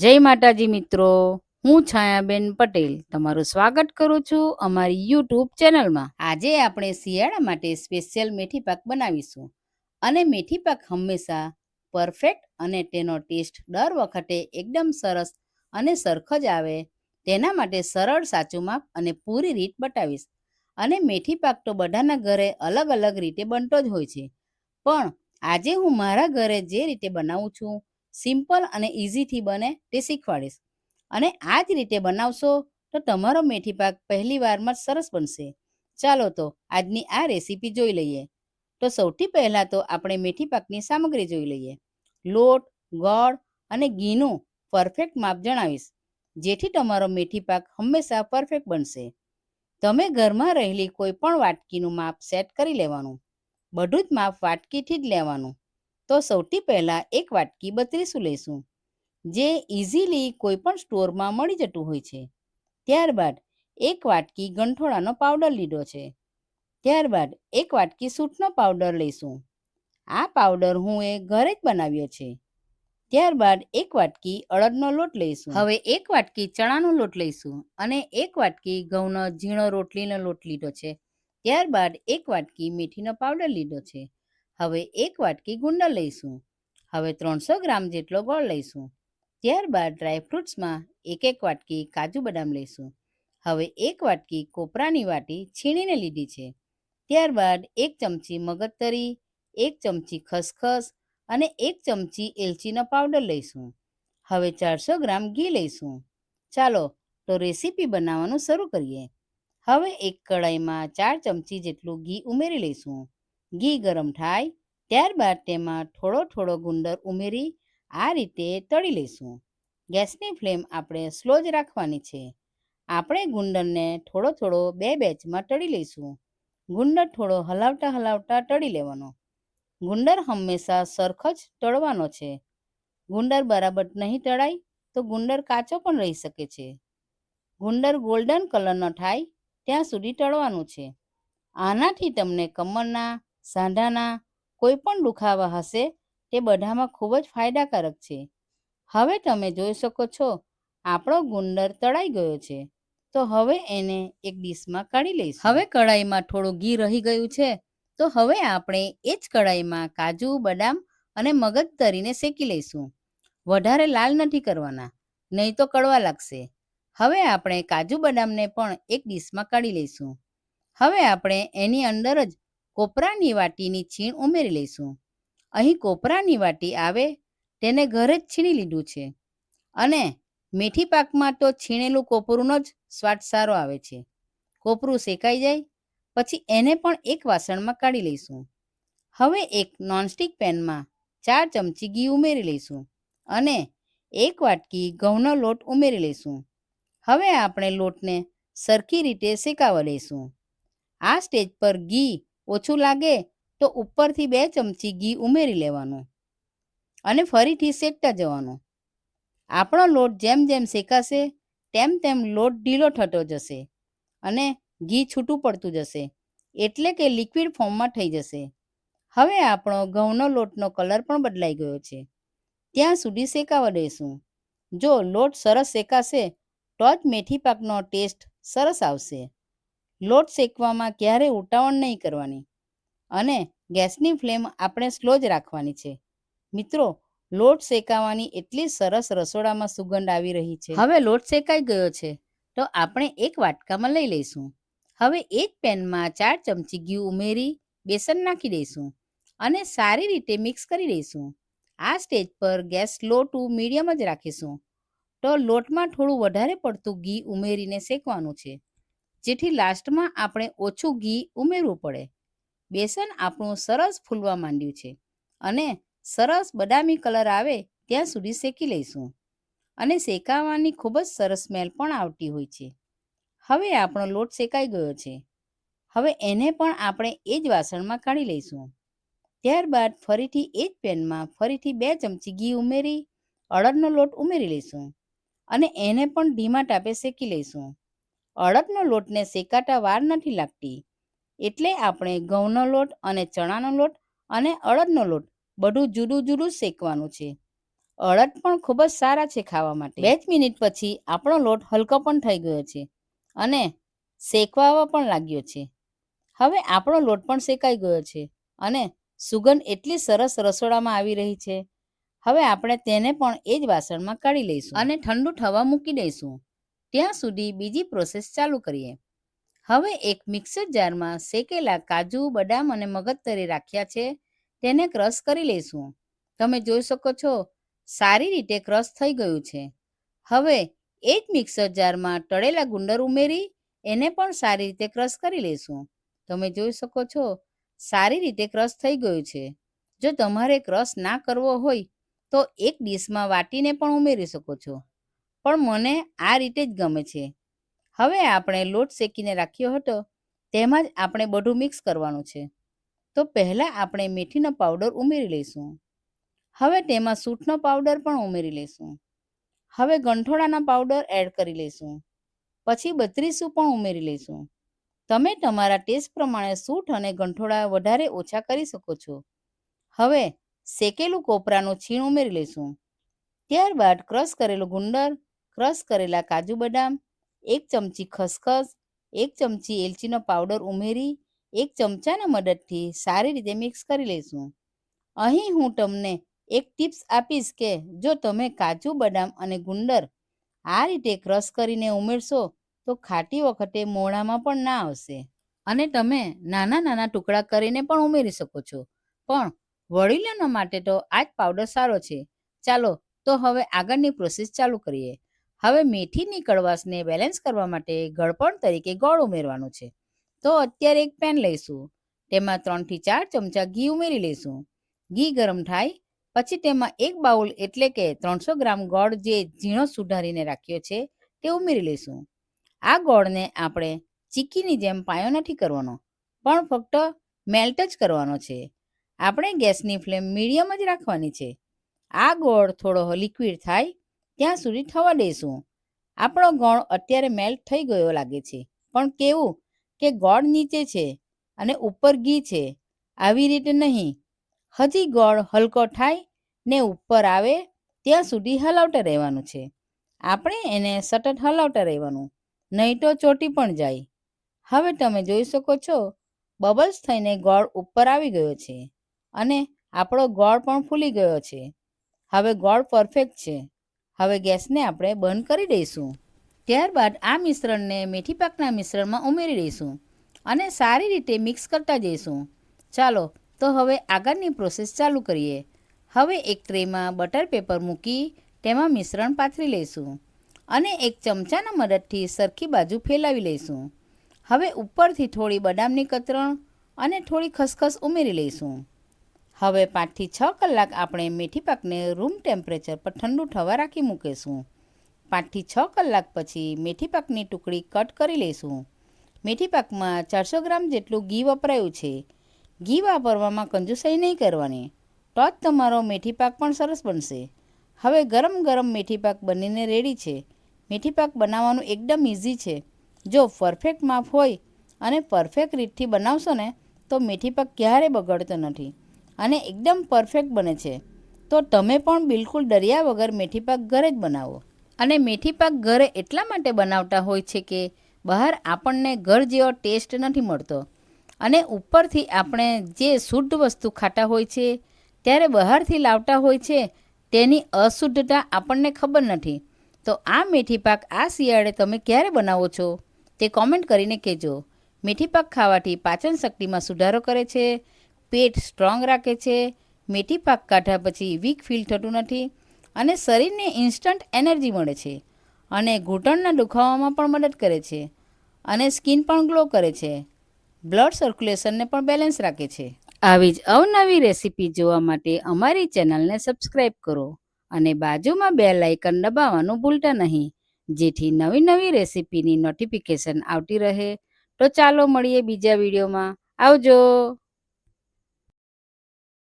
જય માતાજી મિત્રો, હું છાયાબેન પટેલ તમારું સ્વાગત કરું છું અમારી યુટ્યુબ ચેનલમાં. આજે આપણે શિયાળા માટે સ્પેશિયલ મેથી પાક બનાવીશું અને મેથી પાક હંમેશા પરફેક્ટ અને તેનો ટેસ્ટ દર વખતે એકદમ સરસ અને સરખો જ આવે. તેના માટે સરળ સાચું માપ અને પૂરી રીત બતાવીશ. અને મેથી પાક તો બધાના ઘરે અલગ અલગ રીતે બનતો જ હોય છે. પણ આજે હું મારા ઘરે જે રીતે બનાવું છું સિમ્પલ અને ઇઝીથી બને તે શીખવાડીશ. અને આ જ રીતે બનાવશો તો તમારો મેથી પાક પહેલી વારમાં સરસ બનશે. ચાલો તો આજની આ રેસીપી જોઈ લઈએ. તો સૌથી પહેલાં તો આપણે મેથી પાકની સામગ્રી જોઈ લઈએ. લોટ, ગોળ અને ઘીનું પરફેક્ટ માપ જણાવીશ, જેથી તમારો મેથી પાક હંમેશા પરફેક્ટ બનશે. તમે ઘરમાં રહેલી કોઈ પણ વાટકીનું માપ સેટ કરી લેવાનું. બધું જ માપ વાટકીથી જ લેવાનું. તો સૌથી પહેલાં એક વાટકી બત્રીસું લઈશું, જે ઇઝીલી કોઈ પણ સ્ટોરમાં મળી જતું હોય છે. ત્યારબાદ એક વાટકી ગંઠોળાનો પાવડર લીધો છે. ત્યારબાદ એક વાટકી સૂટનો પાવડર લઈશું. આ પાવડર હું એ ઘરે જ બનાવ્યો છે. ત્યારબાદ એક વાટકી અડદનો લોટ લઈશું. હવે એક વાટકી ચણાનો લોટ લઈશું અને એક વાટકી ઘઉંનો ઝીણો રોટલીનો લોટ લીધો છે. ત્યારબાદ એક વાટકી મેથીનો પાવડર લીધો છે. હવે એક વાટકી ગુંદર લઈશું. હવે ત્રણસો ગ્રામ જેટલો ગોળ લઈશું. ત્યારબાદ ડ્રાયફ્રૂટ્સમાં એક એક વાટકી કાજુ બદામ લઈશું. હવે એક વાટકી કોપરાની વાટી છીણીને લીધી છે. ત્યારબાદ એક ચમચી મગજતરી, એક ચમચી ખસખસ અને એક ચમચી એલચીનો પાવડર લઈશું. હવે ચારસો ગ્રામ ઘી લઈશું. ચાલો તો રેસીપી બનાવવાનું શરૂ કરીએ. હવે એક કડાઈમાં ચાર ચમચી જેટલું ઘી ઉમેરી લઈશું. ઘી ગરમ થાય, ત્યારબાદ તેમાં થોડો થોડો ગુંદર ઉમેરી આ રીતે તળી લઈશું. ગેસની ફ્લેમ આપણે સ્લો જ રાખવાની છે. આપણે ગુંદરને થોડો થોડો બે બેચમાં તળી લઈશું. ગુંદર થોડો હલાવતા હલાવતા તળી લેવાનો. ગુંદર હંમેશા સરખો જ તળવાનો છે. ગુંદર બરાબર નહીં તળાય તો ગુંદર કાચો પણ રહી શકે છે. ગુંદર ગોલ્ડન કલરનો થાય ત્યાં સુધી તળવાનું છે. આનાથી તમને કમરના સાંધાના કોઈ પણ દુખાવા હશે, તે બધામાં ખૂબ જ ફાયદાકારક છે. હવે તમે જોઈ શકો છો, આપણો ગુંદર તળાઈ ગયો છે. તો હવે એને એક ડીશમાં કાઢી લઈશું. હવે કઢાઈમાં થોડું ઘી રહી ગયું છે, તો હવે આપણે એ જ કઢાઈમાં કાજુ, બદામ અને મગજ તરીને શેકી લઈશું. વધારે લાલ નથી કરવાના, નહીં તો કડવા લાગશે. હવે આપણે કાજુ, બદામને પણ એક ડીશમાં કાઢી લઈશું. હવે આપણે એની અંદર જ કોપરાની વાટીની છીણ ઉમેરી લઈશું. અહીં કોપરાની વાટી આવે તેને ઘરે જ છીણી લીધું છે. અને મેથી પાકમાં તો છીણેલું કોપરુંનો જ સ્વાદ સારો આવે છે. કોપરું શેકાઈ જાય, પછી એને પણ એક વાસણમાં કાઢી લઈશું. હવે એક નોનસ્ટિક પેનમાં ચાર ચમચી ઘી ઉમેરી લઈશું અને એક વાટકી ઘઉંનો લોટ ઉમેરી લઈશું. હવે આપણે લોટને સરખી રીતે શેકાવા લઈશું આ સ્ટેજ પર ઘી ઓછું લાગે તો ઉપરથી બે ચમચી ઘી ઉમેરી લેવાનું અને ફરીથી શેકતા જવાનું. આપણો લોટ જેમ જેમ શેકાશે, તેમ તેમ લોટ ઢીલો થતો જશે અને ઘી છૂટું પડતું જશે એટલે કે લિક્વિડ ફોર્મમાં થઈ જશે. હવે આપણો ઘઉંનો લોટનો કલર પણ બદલાઈ ગયો છે. ત્યાં સુધી શેકાવા દઈશું. જો લોટ સરસ શેકાશે તો જ મેથી પાકનો ટેસ્ટ સરસ આવશે. લોટ શેકવામાં ક્યારેય ઉતાવળ નહીં કરવાની. અને ગેસની ફ્લેમ આપણે સ્લો જ રાખવાની છે. મિત્રો, લોટ શેકાવાની એટલી સરસ રસોડામાં સુગંધ આવી રહી છે. હવે લોટ શેકાઈ ગયો છે, તો આપણે એક વાટકામાં લઈ લઈશું. હવે એક પેનમાં ચાર ચમચી ઘી ઉમેરી બેસન નાખી દઈશું અને સારી રીતે મિક્સ કરી દઈશું. આ સ્ટેજ પર ગેસ સ્લો ટુ મીડિયમ જ રાખીશું. તો લોટમાં થોડું વધારે પડતું ઘી ઉમેરીને શેકવાનું છે. જેથી લાસ્ટમાં આપણે ઓછું ઘી ઉમેરવું પડે. બેસન આપણું સરસ ફૂલવા માંડ્યું છે અને સરસ બદામી કલર આવે ત્યાં સુધી શેકી લઈશું. અને શેકાવાની ખૂબ જ સરસ સ્મેલ પણ આવતી હોય છે. હવે આપણો લોટ શેકાઈ ગયો છે. હવે એને પણ આપણે એ જ વાસણમાં કાઢી લઈશું. ત્યારબાદ ફરીથી એ જ પેનમાં ફરીથી બે ચમચી ઘી ઉમેરી, અડદનો લોટ ઉમેરી લઈશું અને એને પણ ધીમા તાપે શેકી લઈશું. અડદનો લોટને શેકાતા વાર નથી લાગતી. એટલે આપણે ઘઉંનો લોટ અને ચણાનો લોટ અને અડદનો લોટ બધું જુદું જુદું શેકવાનું છે. અડદ પણ ખૂબ જ સારા છે ખાવા માટે. બે જ મિનિટ પછી આપણો લોટ હલકો પણ થઈ ગયો છે અને શેકવા પણ લાગ્યો છે. હવે આપણો લોટ પણ શેકાઈ ગયો છે અને સુગંધ એટલી સરસ રસોડામાં આવી રહી છે. હવે આપણે તેને પણ એ જ વાસણમાં કાઢી લઈશું અને ઠંડુ થવા મૂકી દઈશું. ત્યાં સુધી બીજી પ્રોસેસ ચાલુ કરીએ. હવે એક મિક્સર જારમાં શેકેલા કાજુ, બદામ અને મગજતરી રાખ્યા છે. તેને ક્રશ કરી લઈશું. તમે જોઈ શકો છો, સારી રીતે ક્રશ થઈ ગયું છે. હવે એ જ મિક્સર જારમાં તળેલા ગુંદર ઉમેરી, એને પણ સારી રીતે ક્રશ કરી લઈશું. તમે જોઈ શકો છો, સારી રીતે ક્રશ થઈ ગયું છે. જો તમારે ક્રશ ના કરવો હોય, તો એક ડીશમાં વાટીને પણ ઉમેરી શકો છો. પણ મને આ રીતે જ ગમે છે. હવે આપણે લોટ શેકીને રાખ્યો હતો, તેમાં જ આપણે બધું મિક્સ કરવાનું છે. તો પહેલાં આપણે મેથીનો પાવડર ઉમેરી લઈશું. હવે તેમાં સૂટનો પાવડર પણ ઉમેરી લઈશું. હવે ગંઠોડાનો પાવડર એડ કરી લઈશું. પછી બત્રીસું પણ ઉમેરી લઈશું. તમે તમારા ટેસ્ટ પ્રમાણે સૂટ અને ગંઠોડા વધારે ઓછા કરી શકો છો. હવે શેકેલું કોપરાનું છીણ ઉમેરી લઈશું. ત્યારબાદ ક્રશ કરેલું ગુંદર ક્રશ કરેલા કાજુ બદામ, એક ચમચી ખસખસ, એક ચમચી એલચીનો પાવડર ઉમેરી, એક ચમચાના મદદથી સારી રીતે મિક્સ કરી લઈશું. અહીં હું તમને એક ટિપ્સ આપીશ કે જો તમે કાજુ, બદામ અને ગુંદર આ રીતે ક્રશ કરીને ઉમેરશો, તો ખાટી વખતે મોઢામાં પણ ના આવશે. અને તમે નાના નાના ટુકડા કરીને પણ ઉમેરી શકો છો. પણ વડીલોના માટે તો આ જ પાવડર સારો છે. ચાલો, તો હવે આગળની પ્રોસેસ ચાલુ કરીએ. હવે મેથીની કડવાશને બેલેન્સ કરવા માટે ગળપણ તરીકે ગોળ ઉમેરવાનું છે. તો અત્યારે એક પેન લઈશું. તેમાં ત્રણથી ચાર ચમચા ઘી ઉમેરી લઈશું. ઘી ગરમ થાય, પછી તેમાં એક બાઉલ એટલે કે ત્રણસો ગ્રામ ગોળ જે ઝીણો સુધારીને રાખ્યો છે તે ઉમેરી લઈશું. આ ગોળને આપણે ચીકીની જેમ પાયો નથી કરવાનો, પણ ફક્ત મેલ્ટ જ કરવાનો છે. આપણે ગેસની ફ્લેમ મીડિયમ જ રાખવાની છે. આ ગોળ થોડો લિક્વિડ થાય ત્યાં સુધી થવા દઈશું. આપણો ગોળ અત્યારે મેલ્ટ થઈ ગયો લાગે છે. પણ કેવું કે ગોળ નીચે છે અને ઉપર ઘી છે. આવી રીતે નહીં. હજી ગોળ હલકો થાય ને ઉપર આવે ત્યાં સુધી હલાવતા રહેવાનું છે. આપણે એને સતત હલાવતા રહેવાનું. નહીં તો ચોટી પણ જાય. હવે તમે જોઈ શકો છો, બબલ્સ થઈને ગોળ ઉપર આવી ગયો છે અને આપણો ગોળ પણ ફૂલી ગયો છે. હવે ગોળ પરફેક્ટ છે. હવે ગેસને આપણે બંધ કરી દઈશું. ત્યારબાદ આ મિશ્રણને મેથી પાકના મિશ્રણમાં ઉમેરી દઈશું અને સારી રીતે મિક્સ કરતા જઈશું. ચાલો, તો હવે આગળની પ્રોસેસ ચાલુ કરીએ. હવે એક ટ્રેમાં બટર પેપર મૂકી તેમાં મિશ્રણ પાથરી લઈશું અને એક ચમચાના મદદથી સરખી બાજુ ફેલાવી લઈશું. હવે ઉપરથી થોડી બદામની કતરણ અને થોડી ખસખસ ઉમેરી લઈશું. હવે પાંચથી છ કલાક આપણે મેથી પાકને રૂમ ટેમ્પરેચર પર ઠંડુ થવા રાખી મૂકીશું. પાંચથી છ કલાક પછી મેથી પાકની ટુકડી કટ કરી લઈશું. મેથી પાકમાં ચારસો ગ્રામ જેટલું ઘી વપરાયું છે. ઘી વાપરવામાં કંજુસાઈ નહીં કરવાની, તો જ તમારો મેથી પાક પણ સરસ બનશે. હવે ગરમ ગરમ મેથી પાક બનીને રેડી છે. મેથી પાક બનાવવાનું એકદમ ઇઝી છે. જો પરફેક્ટ માપ હોય અને પરફેક્ટ રીતથી બનાવશો ને, તો મેથી પાક ક્યારેય બગડતો નથી. અને એકદમ પરફેક્ટ બને છે. તો તમે પણ બિલકુલ ડર્યા વગર મેથી પાક ઘરે જ બનાવો. અને મેથી પાક ઘરે એટલા માટે બનાવતા હોય છે કે બહાર આપણને ઘર જેવો ટેસ્ટ નથી મળતો. અને ઉપરથી આપણે જે શુદ્ધ વસ્તુ ખાતા હોય છે, ત્યારે બહારથી લાવતા હોય છે, તેની અશુદ્ધતા આપણને ખબર નથી. તો આ મેથી પાક આ શિયાળે તમે ક્યારે બનાવો છો? તે કોમેન્ટ કરીને કહેજો. મેથી પાક ખાવાથી પાચન શક્તિમાં સુધારો કરે છે પેટ સ્ટ્રોંગ રાખે છે મેથી પાક કાઢ્યા પછી વીક ફીલ થતું નથી અને શરીરને ઇન્સ્ટન્ટ એનર્જી મળે છે અને ઘૂંટણના દુખાવામાં પણ મદદ કરે છે અને સ્કિન પણ ગ્લો કરે છે. બ્લડ સર્ક્યુલેશનને પણ બેલેન્સ રાખે છે. આવી જ અવનવી રેસીપી જોવા માટે અમારી ચેનલને સબસ્ક્રાઈબ કરો અને બાજુમાં બે લાઇકન દબાવવાનું ભૂલતા નહીં. જેથી નવી નવી રેસીપીની નોટિફિકેશન આવતી રહે. તો ચાલો મળીએ બીજા વિડીયોમાં. આવજો!